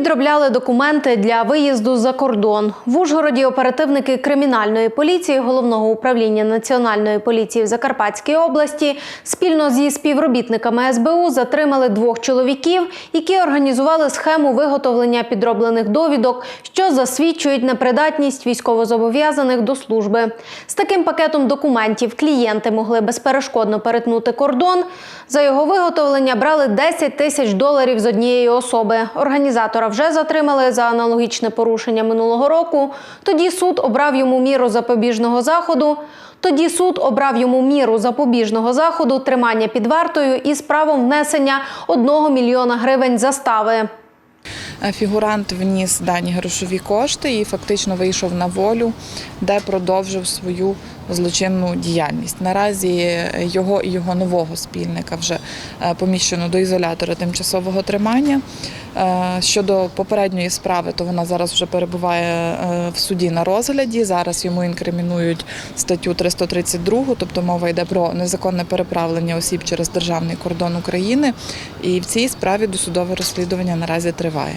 Підробляли документи для виїзду за кордон. В Ужгороді оперативники кримінальної поліції головного управління національної поліції в Закарпатській області спільно зі співробітниками СБУ затримали двох чоловіків, які організували схему виготовлення підроблених довідок, що засвідчують непридатність військовозобов'язаних до служби. З таким пакетом документів клієнти могли безперешкодно перетнути кордон. За його виготовлення брали 10 тисяч доларів з однієї особи. Організатора вже затримали за аналогічне порушення минулого року. Тоді суд обрав йому міру запобіжного заходу. Тоді суд обрав йому міру запобіжного заходу тримання під вартою із правом внесення 1 мільйона гривень застави. Фігурант вніс дані грошові кошти і фактично вийшов на волю, де продовжив свою злочинну діяльність. Наразі його і його нового спільника вже е, поміщено до ізолятора тимчасового тримання. Е, Щодо попередньої справи, то вона зараз вже перебуває е, в суді на розгляді. Зараз йому інкримінують статтю 332, тобто мова йде про незаконне переправлення осіб через державний кордон України. І в цій справі досудове розслідування наразі триває.